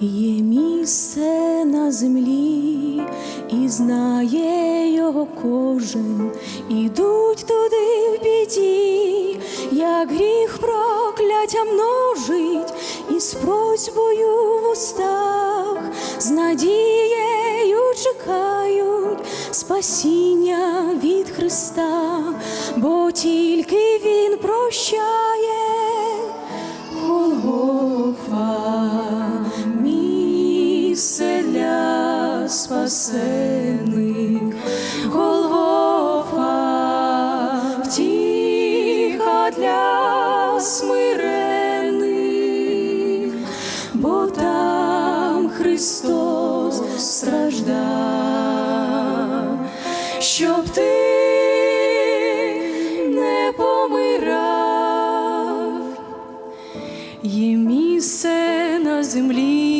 Є місце на землі, і знає його кожен, ідуть туди в біді, як гріх прокляття множить, і з просьбою в устах, з надією чекають спасіння від Христа, бо тільки Він прощає. Місце для спасених, Голгофа, втіха для смирених, бо там Христос страждав, щоб ти не помирав. Є місце на землі,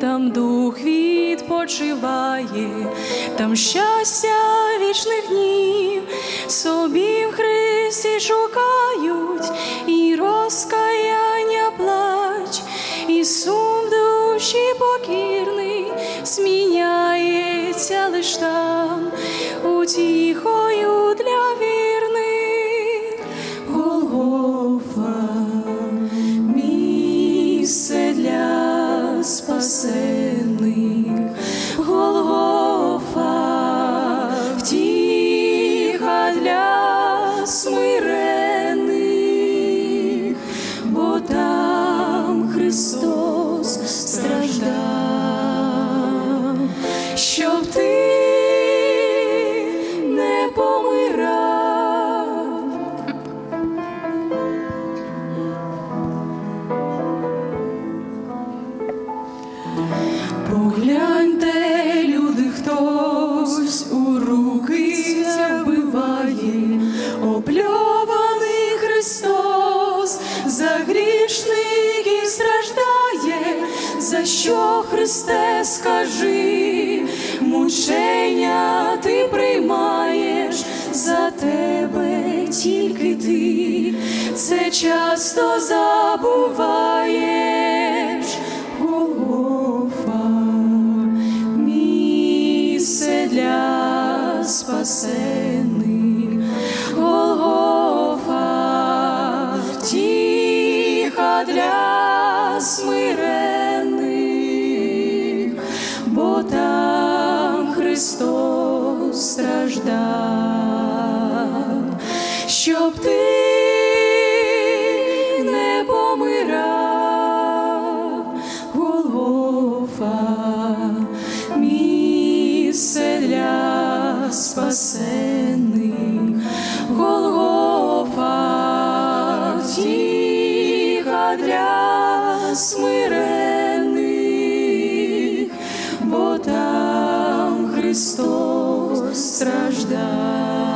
там дух відпочиває, там щастя вічних днів, собі в Христі шукають, і розкаяння плач, і сум душі покірний зміняється лиш там, утіхою щоб ти приймаєш, за тебе тільки ти, це часто забуваєш. Голгофа, місце для спасених, Голгофа, втіха для смирених, бо там Христос страждав, щоб ти не помирав, Голгофа, місце для спасених, Голгофа, втіха для смирених, бо там Христос страждав.